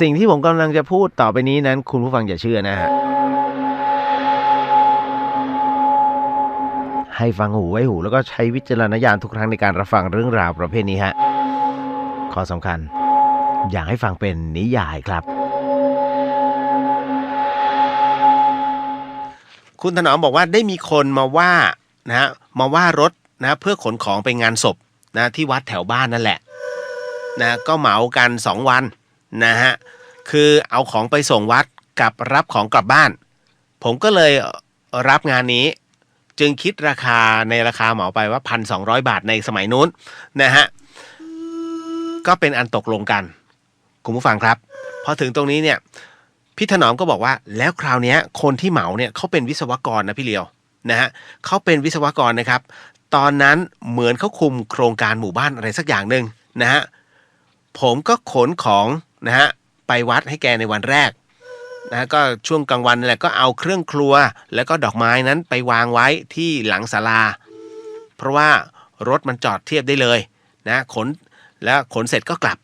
สิ่งที่ผมกำลังจะพูดต่อไปนี้นั้น คุณผู้ฟังอย่าเชื่อนะฮะ ให้ฟังหูไว้หูแล้วก็ใช้วิจารณญาณทุกครั้งในการรับฟังเรื่องราวประเภทนี้ฮะ ข้อสำคัญ อยากให้ฟังเป็นนิยายครับ คุณถนอมบอกว่าได้มีคนมาว่านะฮะมาว่ารถนะเพื่อขนของไปงานศพนะที่วัดแถวบ้านนั่นแหละนะก็เหมากัน2วัน นะฮะคือเอาของไปส่งวัดกับรับของกลับบ้าน ผมก็เลยรับงานนี้จึงคิดราคาในราคาเหมาไปว่า 1,200 บาทในสมัยนู้นนะฮะก็เป็นอันตกลงกัน คุณผู้ฟังครับพอถึงตรงนี้เนี่ยพี่ถนอมก็บอกว่าแล้วคราวนี้คนที่เหมาเนี่ยเขาเป็นวิศวกรนะพี่เลียวนะฮะเขาเป็นวิศวกรนะครับ ตอนนั้นเหมือนเขาคุมโครงการหมู่บ้านอะไรสักอย่างหนึ่งนะฮะผมก็ขนของ นะฮะไปวัดให้แกในวันแรกนะฮะก็ช่วงกลางวันนั่นแหละก็เอาเครื่องครัว แล้วก็ดอกไม้นั้นไปวางไว้ที่หลังศาลา เพราะว่ารถมันจอดเทียบได้เลยนะขนแล้วขนเสร็จก็กลับ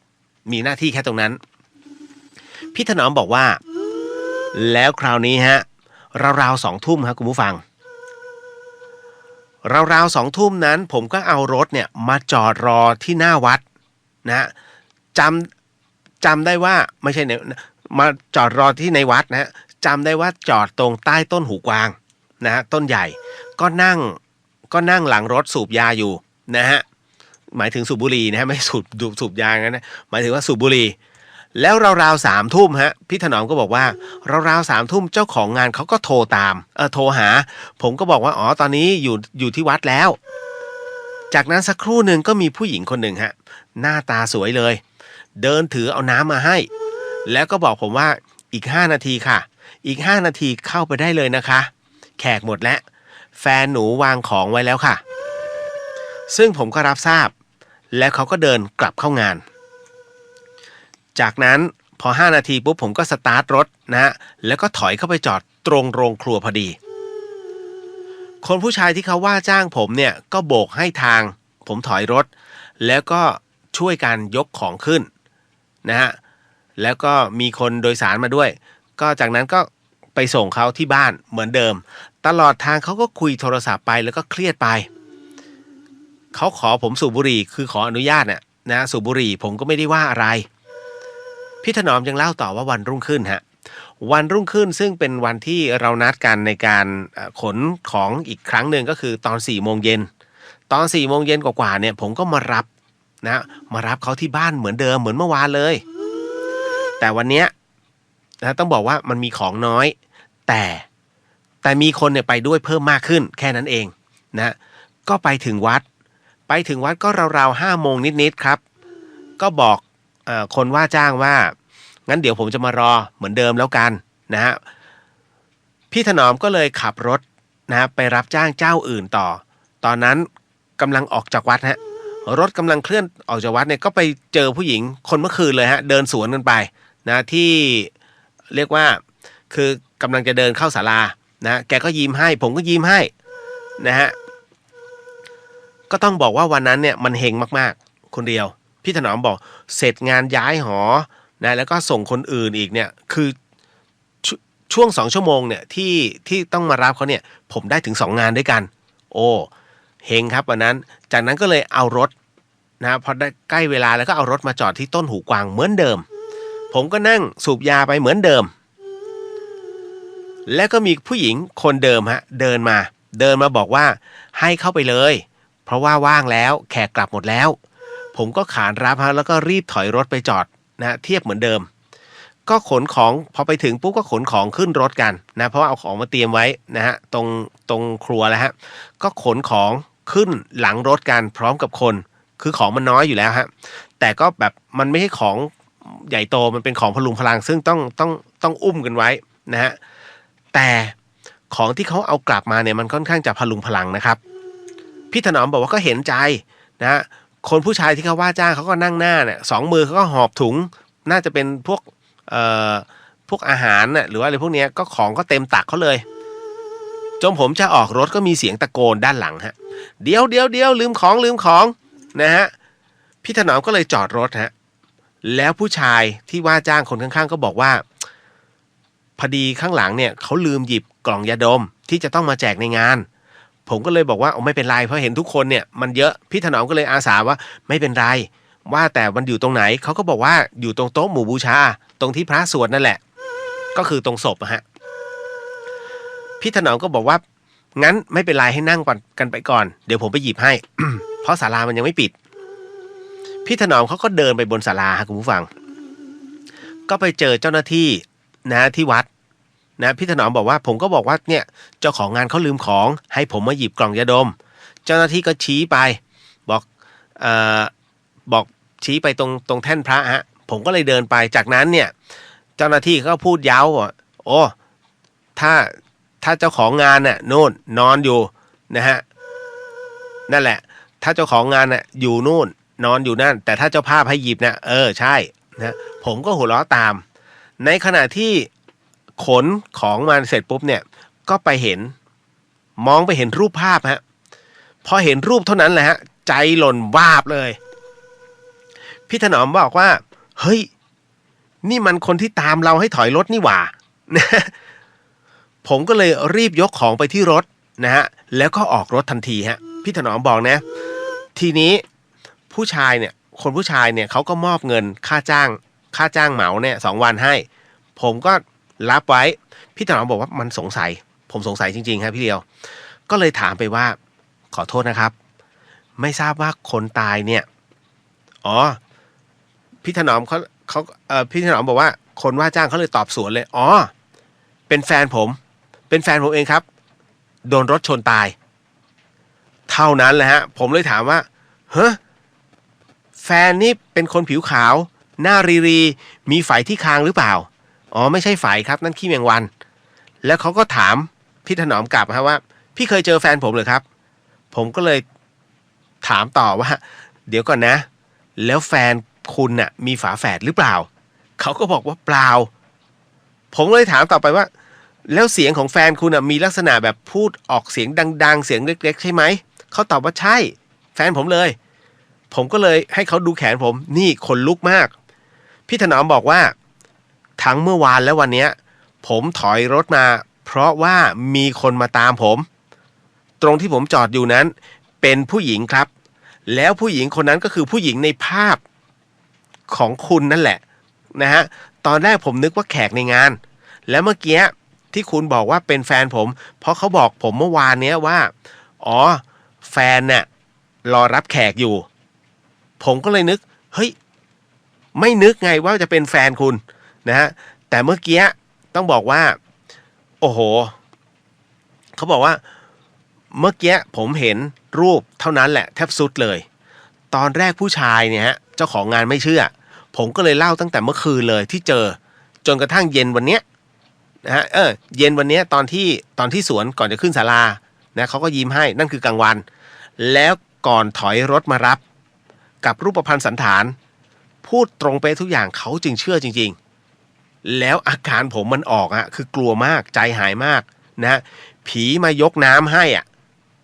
มีหน้าที่แค่ตรงนั้น พี่ถนอมบอกว่า แล้วคราวนี้ฮะราวๆสองทุ่มครับคุณผู้ฟังราวๆสองทุ่มนั้น ผมก็เอารถเนี่ยมาจอดรอที่หน้าวัดนะจำ จำได้ว่าไม่ใช่ในมาจอดรอที่ในวัดนะฮะจำได้ว่าจอดตรงใต้ต้นหูกวางนะฮะต้นใหญ่ก็นั่งก็นั่งหลังรถสูบยาอยู่นะฮะหมายถึงสูบบุหรี่นะฮะไม่สูบดูสูบยางั้นนะหมายถึงว่าสูบบุหรี่แล้วราวๆสามทุ่มฮะพี่ถนอมก็บอกว่าราวๆสามทุ่มเจ้าของงานเขาก็โทรตามเออโทรหา ผมก็บอกว่าอ๋อตอนนี้อยู่อยู่ที่วัดแล้ว จากนั้นสักครู่หนึ่งก็มีผู้หญิงคนหนึ่งฮะหน้าตาสวยเลย เดินถือเอาน้ำมาให้ แล้วก็บอกผมว่าอีก 5 นาทีค่ะ อีก 5 นาทีเข้าไปได้เลยนะคะ แขกหมดแล้ว แฟนหนูวางของไว้แล้วค่ะ ซึ่งผมก็รับทราบ แล้วเขาก็เดินกลับเข้างาน จากนั้นพอ 5 นาทีปุ๊บผมก็สตาร์ทรถนะฮะแล้วก็ถอยเข้าไปจอดตรงโรงครัวพอดี คนผู้ชายที่เขาว่าจ้างผมเนี่ยก็โบกให้ทาง ผมถอยรถ แล้วก็ช่วยกันยกของขึ้น นะฮะแล้วก็มีคนโดยสารมาด้วย ก็จากนั้นก็ไปส่งเขาที่บ้านเหมือนเดิม ตลอดทางเขาก็คุยโทรศัพท์ไปแล้วก็เครียดไป เขาขอผมสูบบุหรี่คือขออนุญาตน่ะนะสูบบุหรี่ผมก็ไม่ได้ว่าอะไร พี่ถนอมยังเล่าต่อว่าวันรุ่งขึ้นฮะวันรุ่งขึ้นซึ่งเป็นวันที่เรานัดกันในการขนของอีกครั้งหนึ่งก็คือตอน4ี่โมงเย็นตอน4ี่โมงเย็นกว่าๆเนี่ยผมก็มารับ นะมารับเขาที่บ้านเหมือนเดิมเหมือนเมื่อวานเลย แต่วันเนี้ยนะต้องบอกว่ามันมีของน้อย แต่แต่มีคนเนี่ยไปด้วยเพิ่มมากขึ้น แค่นั้นเองนะก็ไปถึงวัด ไปถึงวัดก็ราวๆห้าโมงนิดๆครับ ก็บอกอคนว่าจ้างว่า งั้นเดี๋ยวผมจะมารอเหมือนเดิมแล้วกันนะฮะพี่ถนอมก็เลยขับรถนะฮะไปรับจ้างเจ้าอื่นต่อ ตอนนั้นกำลังออกจากวัดฮะ รถกำลังเคลื่อนออกจากวัดเนี่ยก็ไปเจอผู้หญิงคนเมื่อคืนเลยฮะเดินสวนกันไปนะที่เรียกว่าคือกำลังจะเดินเข้าศาลานะแกก็ยิ้มให้ ผมก็ยิ้มให้นะฮะก็ต้องบอกว่าวันนั้นเนี่ยมันเฮงมากๆ คนเดียว พี่ถนอมบอกเสร็จงานย้ายหอนะแล้วก็ส่งคนอื่นอีกเนี่ยคือชช่วงสองชั่วโมงเนี่ยที่ที่ต้องมารับเขาเนี่ยผมได้ถึงสองงานด้วยกัน โอ้ เฮงครับวันนั้น จากนั้นก็เลยเอารถนะพอได้ใกล้เวลาแล้วก็เอารถมาจอดที่ต้นหูกวางเหมือนเดิม ผมก็นั่งสูบยาไปเหมือนเดิม แล้วก็มีผู้หญิงคนเดิมฮะเดินมา เดินมาบอกว่าให้เข้าไปเลย เพราะว่าว่างแล้วแขกกลับหมดแล้ว ผมก็ขานรับฮะแล้วก็รีบถอยรถไปจอดนะเทียบเหมือนเดิม ก็ขนของพอไปถึงปุ๊บก็ขนของขึ้นรถกันนะเพราะว่าเอาของมาเตรียมไว้นะฮะตรงตรงครัวแล้วฮะก็ขนของ ขึ้นหลังรถกันพร้อมกับคน คือของมันน้อยอยู่แล้วฮะแต่ก็แบบมันไม่ใช่ของใหญ่โตมันเป็นของพลุงพลัง ซึ่งต้องต้องต้องอุ้มกันไว้นะฮะแต่ของที่เขาเอากลับมาเนี่ยมันค่อนข้างจะพลุงพลังนะครับ พี่ถนอมบอกว่าก็เห็นใจนะฮะคนผู้ชายที่เขาว่าจ้างเขาก็นั่งหน้าเนี่ยสองมือเขาก็หอบถุง น่าจะเป็นพวกเอ่อพวกอาหารน่ะหรือว่าอะไรพวกนี้ก็ของก็เต็มตักเขาเลย จนผมจะออกรถก็มีเสียงตะโกนด้านหลังฮะ เดี๋ยวเดี๋ยวเดี๋ยวลืมของลืมของนะฮะ พี่ถนอมก็เลยจอดรถฮะ แล้วผู้ชายที่ว่าจ้างคนข้างๆ ก็บอกว่า พอดีข้างหลังเนี่ยเขาลืมหยิบกล่องยาดมที่จะต้องมาแจกในงาน ผมก็เลยบอกว่าไม่เป็นไรเพราะเห็นทุกคนเนี่ยมันเยอะ พี่ถนอมก็เลยอาสาว่าไม่เป็นไร ว่าแต่มันอยู่ตรงไหนเขาก็บอกว่าอยู่ตรงโต๊ะหมู่บูชา ตรงที่พระสวดนั่นแหละ ก็คือตรงศพอะฮะ พี่ถนอมก็บอกว่า งั้นไม่เป็นไรให้นั่งก่อนกันไปก่อน เดี๋ยวผมไปหยิบให้ เพราะศาลามันยังไม่ปิด พี่ถนอมเขาก็เดินไปบนศาลาครับคุณผู้ฟัง ก็ไปเจอเจ้าหน้าที่นะที่วัดนะพี่ถนอมบอกว่าผมก็บอกว่าเนี่ยเจ้าของงานเขาลืมของ ให้ผมมาหยิบกล่องยาดม เจ้าหน้าที่ก็ชี้ไป บอกเอ่อบอกชี้ไปตรงตรงแท่นพระฮะผมก็เลยเดินไปจากนั้นเนี่ย เจ้าหน้าที่ก็พูดเย้าว่าโอ้ถ้า ถ้าเจ้าของงานน่ะนู่นนอนอยู่นะฮะนั่นแหละ ถ้าเจ้าของงานน่ะอยู่นู่นนอนอยู่นั่น แต่ถ้าเจ้าภาพให้หยิบเนี่ยเออใช่นะผมก็หัวเราะตาม ในขณะที่ขนของมาเสร็จปุ๊บเนี่ยก็ไปเห็นมองไปเห็นรูปภาพฮะพอเห็นรูปเท่านั้นแหละฮะใจหล่นวาบเลย พี่ถนอมบอกว่า เฮ้ย นี่มันคนที่ตามเราให้ถอยรถนี่หว่า ผมก็เลยรีบยกของไปที่รถนะฮะแล้วก็ออกรถทันทีฮะพี่ถนอมบอกนะ ทีนี้ผู้ชายเนี่ยคนผู้ชายเนี่ยเขาก็มอบเงินค่าจ้าง ค่าจ้างเหมาเนี่ยสองวันให้ ผมก็รับไว้ พี่ถนอมบอกว่ามันสงสัย ผมสงสัยจริงๆครับพี่เดียว ก็เลยถามไปว่าขอโทษนะครับ ไม่ทราบว่าคนตายเนี่ย อ๋อ พี่ถนอมเขาเขาเอ่อพี่ถนอมบอกว่า คนว่าจ้างเขาเลยตอบสวนเลย อ๋อ เป็นแฟนผม เป็นแฟนผมเองครับ โดนรถชนตาย เท่านั้นแหละฮะ ผมเลยถามว่าเฮ้แฟนนี่เป็นคนผิวขาว หน้ารีรีมีไฝที่คางหรือเปล่า อ๋อไม่ใช่ไฝครับ นั่นขี้แมงวัน แล้วเขาก็ถามพี่ถนอมกลับฮะว่า พี่เคยเจอแฟนผมเหรือครับ ผมก็เลยถามต่อว่า เดี๋ยวก่อนนะ แล้วแฟนคุณน่ะมีฝาแฝดหรือเปล่า เขาก็บอกว่าเปล่า ผมเลยถามต่อไปว่า แล้วเสียงของแฟนคุณมีลักษณะแบบพูดออกเสียงดัง ๆ เสียงเล็ก ๆ ใช่ไหม เขาตอบว่าใช่ แฟนผมเลย ผมก็เลยให้เขาดูแขนผม นี่ขนลุกมาก พี่ถนอมบอกว่า ทั้งเมื่อวานและวันนี้ผมถอยรถมา เพราะว่ามีคนมาตามผม ตรงที่ผมจอดอยู่นั้น เป็นผู้หญิงครับ แล้วผู้หญิงคนนั้นก็คือผู้หญิงในภาพของคุณนั่นแหละนะฮะ ตอนแรกผมนึกว่าแขกในงาน แล้วเมื่อกี้ ที่คุณบอกว่าเป็นแฟนผม เพราะเขาบอกผมเมื่อวานเนี้ยว่า อ๋อ แฟนเนี่ยรอรับแขกอยู่ ผมก็เลยนึก เฮ้ย ไม่นึกไงว่าจะเป็นแฟนคุณนะฮะ แต่เมื่อกี้ต้องบอกว่า โอ้โห เขาบอกว่า เมื่อกี้ผมเห็นรูปเท่านั้นแหละแทบสุดเลย ตอนแรกผู้ชายเนี่ยฮะเจ้าของงานไม่เชื่อ ผมก็เลยเล่าตั้งแต่เมื่อคืนเลยที่เจอ จนกระทั่งเย็นวันเนี้ย นะฮะเออเย็นวันเนี้ยตอนที่ตอนที่สวนก่อนจะขึ้นศาลานะเขาก็ยิ้มให้นั่นคือกลางวัน แล้วก่อนถอยรถมารับ กับรูปพรรณสันฐาน พูดตรงไปทุกอย่างเขาจึงเชื่อจริง ๆ แล้วอาการผมมันออกอะคือกลัวมากใจหายมากนะฮะผีมายกน้ำให้อะ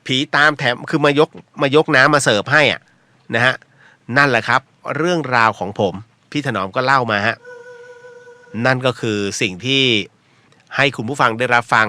ผีตามแถมคือมายกมายกน้ำมาเสิร์ฟให้อะนะฮะนั่นแหละครับ เรื่องราวของผม พี่ถนอมก็เล่ามาฮะนั่นก็คือสิ่งที่ ให้คุณผู้ฟังได้รับฟัง